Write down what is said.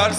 Yar